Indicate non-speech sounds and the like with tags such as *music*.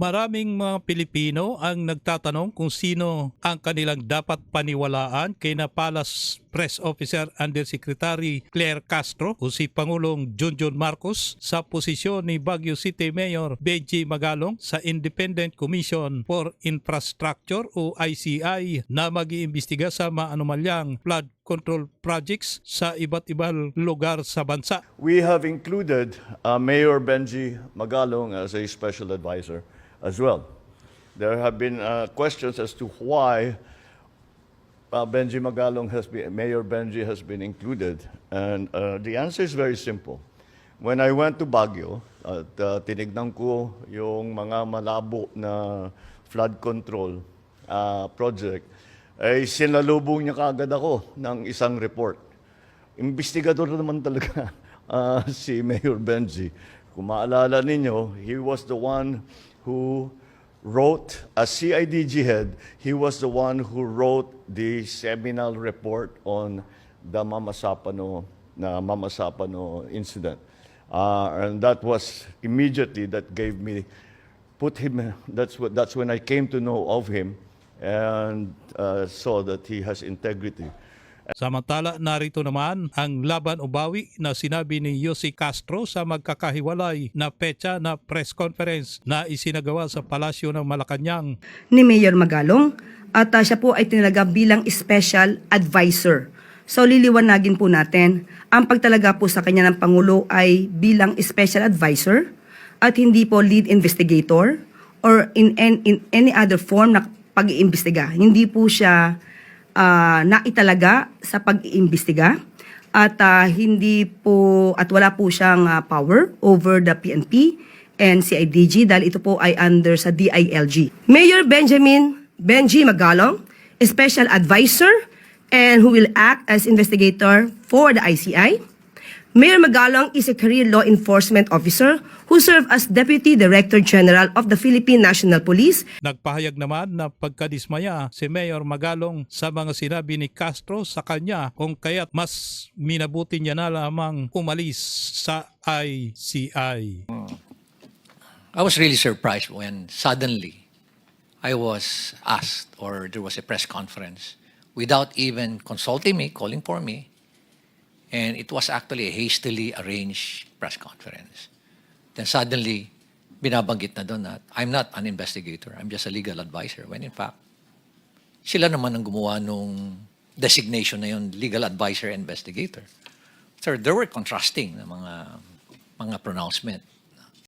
Maraming mga Pilipino ang nagtatanong kung sino ang kanilang dapat paniwalaan kay Napalas Press Officer Undersecretary Claire Castro o si Pangulong Junjun Marcos sa posisyon ni Baguio City Mayor Benji Magalong sa Independent Commission for Infrastructure o ICI na mag-iimbestiga sa maanomalyang flood control projects sa iba't ibang lugar sa bansa. We have included uh, Mayor Benji Magalong as a special advisor as well. There have been uh, questions as to why uh, Benji Magalong has been, Mayor Benji has been included. And uh, the answer is very simple. When I went to Baguio, at uh, tinignan ko yung mga malabo na flood control uh, project, ay sinalubong niya kaagad ako ng isang report. Investigador naman talaga ah, *laughs* si Mayor Benji. Kung maalala ninyo, he was the one who wrote, as CIDG head, he was the one who wrote the seminal report on the Mama Sapano, na Mama Sapano incident. Ah, and that was immediately that gave me, put him, that's, what, that's when I came to know of him and uh, saw that he has integrity. Samantala, narito naman ang laban o bawi na sinabi ni Yossi Castro sa magkakahiwalay na petsa na press conference na isinagawa sa palasyo ng Malacanang ni Mayor Magalong at ah, siya po ay tinalaga bilang special advisor. So liliwanagin po natin, ang pagtalaga po sa kanya ng Pangulo ay bilang special advisor at hindi po lead investigator or in, in, in any other form na pag-iimbestiga. Hindi po siya ah, naitalaga sa pag-iimbestiga at ah, hindi po at wala po siyang ah, power over the PNP and CIDG dahil ito po ay under sa DILG. Mayor Benjamin Benji Magalong, Special Advisor and who will act as investigator for the ICI. Mayor Magalong is a career law enforcement officer who served as Deputy Director General of the Philippine National Police Nagpahayag naman na pagkadismaya si Mayor Magalong sa mga sinabi ni Castro sa kanya kung kaya't mas minabuti niya na lamang umalis sa ICI. I was really surprised when suddenly I was asked, or there was a press conference, without even consulting me, calling for me. And it was actually a hastily arranged press conference. Then suddenly, binabanggit na doon na I'm not an investigator, I'm just a legal advisor. When in fact, sila naman ang gumawa nung designation na yun, legal advisor investigator. So there were contrasting na mga mga pronouncement.